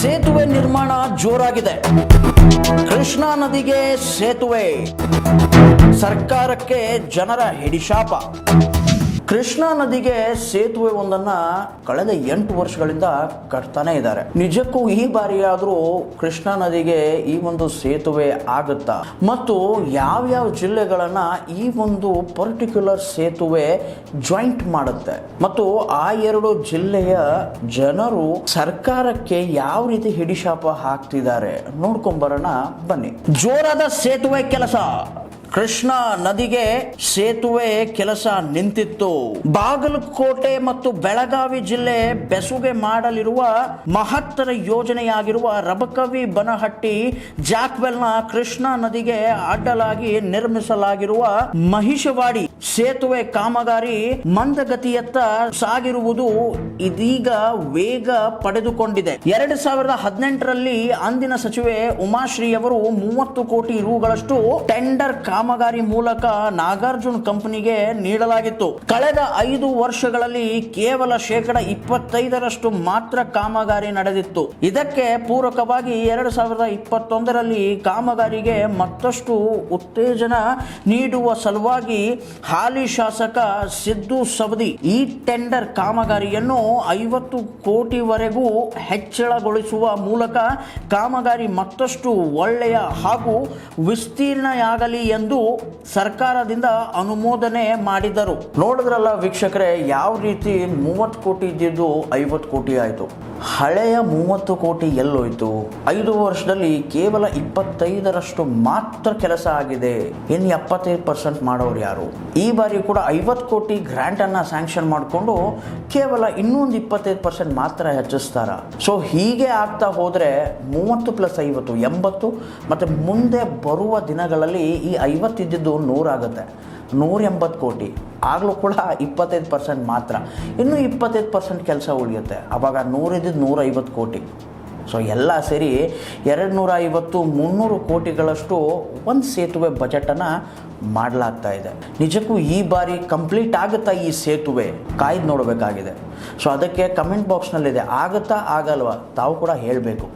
ಸೇತುವೆ ನಿರ್ಮಾಣ ಜೋರಾಗಿದೆ. ಕೃಷ್ಣಾ ನದಿಗೆ ಸೇತುವೆ. ಸರ್ಕಾರಕ್ಕೆ ಜನರ ಹಿಡಿಶಾಪ. ಕೃಷ್ಣಾ ನದಿಗೆ ಸೇತುವೆ ಒಂದನ್ನ ಕಳೆದ ಎಂಟು ವರ್ಷಗಳಿಂದ ಕಟ್ತಾನೆ ಇದ್ದಾರೆ. ನಿಜಕ್ಕೂ ಈ ಬಾರಿಯಾದರೂ ಕೃಷ್ಣಾ ನದಿಗೆ ಈ ಒಂದು ಸೇತುವೆ ಆಗುತ್ತಾ? ಮತ್ತು ಯಾವ್ಯಾವ ಜಿಲ್ಲೆಗಳನ್ನ ಈ ಒಂದು ಪರ್ಟಿಕ್ಯುಲರ್ ಸೇತುವೆ ಜಾಯಿಂಟ್ ಮಾಡುತ್ತೆ? ಮತ್ತು ಆ ಎರಡು ಜಿಲ್ಲೆಯ ಜನರು ಸರ್ಕಾರಕ್ಕೆ ಯಾವ ರೀತಿ ಹಿಡಿಶಾಪ ಹಾಕ್ತಿದ್ದಾರೆ? ನೋಡ್ಕೊಂಬರೋಣ ಬನ್ನಿ. ಜೋರಾದ ಸೇತುವೆ ಕೆಲಸ. ಕೃಷ್ಣಾ ನದಿಗೆ ಸೇತುವೆ ಕೆಲಸ ನಿಂತಿತ್ತು. ಬಾಗಲಕೋಟೆ ಮತ್ತು ಬೆಳಗಾವಿ ಜಿಲ್ಲೆ ಬೆಸುಗೆ ಮಾಡಲಿರುವ ಮಹತ್ತರ ಯೋಜನೆಯಾಗಿರುವ ರಬಕವಿ ಬನಹಟ್ಟಿ, ಜಾಕ್ವೆಲ್ನ ಕೃಷ್ಣಾ ನದಿಗೆ ಅಡ್ಡಲಾಗಿ ನಿರ್ಮಿಸಲಾಗಿರುವ ಮಹಿಷವಾಡಿ ಸೇತುವೆ ಕಾಮಗಾರಿ ಮಂದಗತಿಯತ್ತ ಸಾಗಿರುವುದು ಇದೀಗ ವೇಗ ಪಡೆದುಕೊಂಡಿದೆ. ಎರಡು ಸಾವಿರದ ಹದಿನೆಂಟರಲ್ಲಿ ಅಂದಿನ ಸಚಿವೆ ಉಮಾಶ್ರೀ ಅವರು ಮೂವತ್ತು ಕೋಟಿ ರೂಗಳಷ್ಟು ಟೆಂಡರ್ ಕಾಮಗಾರಿ ಮೂಲಕ ನಾಗಾರ್ಜುನ್ ಕಂಪನಿಗೆ ನೀಡಲಾಗಿತ್ತು. ಕಳೆದ ಐದು ವರ್ಷಗಳಲ್ಲಿ ಕೇವಲ ಶೇಕಡ ಇಪ್ಪತ್ತೈದರಷ್ಟು ಮಾತ್ರ ಕಾಮಗಾರಿ ನಡೆದಿತ್ತು. ಇದಕ್ಕೆ ಪೂರಕವಾಗಿ ಎರಡು ಸಾವಿರದ ಇಪ್ಪತ್ತೊಂದರಲ್ಲಿ ಕಾಮಗಾರಿಗೆ ಮತ್ತಷ್ಟು ಉತ್ತೇಜನ ನೀಡುವ ಸಲುವಾಗಿ ಹಾಲಿ ಶಾಸಕ ಸಿದ್ದು ಸವದಿ ಈ ಟೆಂಡರ್ ಕಾಮಗಾರಿಯನ್ನು ಐವತ್ತು ಕೋಟಿವರೆಗೂ ಹೆಚ್ಚಳಗೊಳಿಸುವ ಮೂಲಕ ಕಾಮಗಾರಿ ಮತ್ತಷ್ಟು ಒಳ್ಳೆಯ ಹಾಗೂ ವಿಸ್ತೀರ್ಣಯಾಗಲಿ ಎಂದು ಸರ್ಕಾರದಿಂದ ಅನುಮೋದನೆ ಮಾಡಿದರು. ನೋಡಿದ್ರಲ್ಲ ವೀಕ್ಷಕರೇ, ಯಾವ ರೀತಿ ಮೂವತ್ತು ಕೋಟಿ ಇದ್ದಿದ್ದು ಐವತ್ತು ಕೋಟಿ ಆಯಿತು. ಹಳೆಯ ಮೂವತ್ತು ಕೋಟಿ ಎಲ್ಲೋಯ್ತು. ಐದು ವರ್ಷದಲ್ಲಿ ಕೇವಲ ಇಪ್ಪತ್ತೈದರಷ್ಟು ಮಾತ್ರ ಕೆಲಸ ಆಗಿದೆ. ಇನ್ನು ಎಪ್ಪತ್ತೈದು ಪರ್ಸೆಂಟ್ ಮಾಡೋರು ಯಾರು? ಈ ಬಾರಿ ಕೂಡ ಐವತ್ತು ಕೋಟಿ ಗ್ರ್ಯಾಂಟನ್ನು ಸ್ಯಾಂಕ್ಷನ್ ಮಾಡಿಕೊಂಡು ಕೇವಲ ಇನ್ನೊಂದು ಇಪ್ಪತ್ತೈದು ಪರ್ಸೆಂಟ್ ಮಾತ್ರ ಹೆಚ್ಚಿಸ್ತಾರೆ. ಸೊ ಹೀಗೆ ಆಗ್ತಾ ಹೋದರೆ ಮೂವತ್ತು ಪ್ಲಸ್ ಐವತ್ತು, ಎಂಬತ್ತು, ಮತ್ತು ಮುಂದೆ ಬರುವ ದಿನಗಳಲ್ಲಿ ಈ ಐವತ್ತು ಇದ್ದಿದ್ದು ನೂರಾಗುತ್ತೆ ನೂರ ಎಂಬತ್ತು ಕೋಟಿ. ಆಗಲೂ ಕೂಡ ಇಪ್ಪತ್ತೈದು ಪರ್ಸೆಂಟ್ ಮಾತ್ರ. ಇನ್ನೂ ಇಪ್ಪತ್ತೈದು ಪರ್ಸೆಂಟ್ ಕೆಲಸ ಉಳಿಯುತ್ತೆ. ಆವಾಗ ನೂರಿದ್ದು ನೂರೈವತ್ತು ಕೋಟಿ. ಸೊ ಎಲ್ಲ ಸೇರಿ ಎರಡು ನೂರ ಐವತ್ತು ಮುನ್ನೂರು ಕೋಟಿಗಳಷ್ಟು ಒಂದು ಸೇತುವೆ ಬಜೆಟನ್ನು ಮಾಡಲಾಗ್ತಾ ಇದೆ. ನಿಜಕ್ಕೂ ಈ ಬಾರಿ ಕಂಪ್ಲೀಟ್ ಆಗುತ್ತಾ ಈ ಸೇತುವೆ? ಕಾಯ್ದು ನೋಡಬೇಕಾಗಿದೆ. ಸೊ ಅದಕ್ಕೆ ಕಮೆಂಟ್ ಬಾಕ್ಸ್ನಲ್ಲಿದೆ. ಆಗುತ್ತಾ ಆಗಲ್ವಾ? ತಾವು ಕೂಡ ಹೇಳಬೇಕು.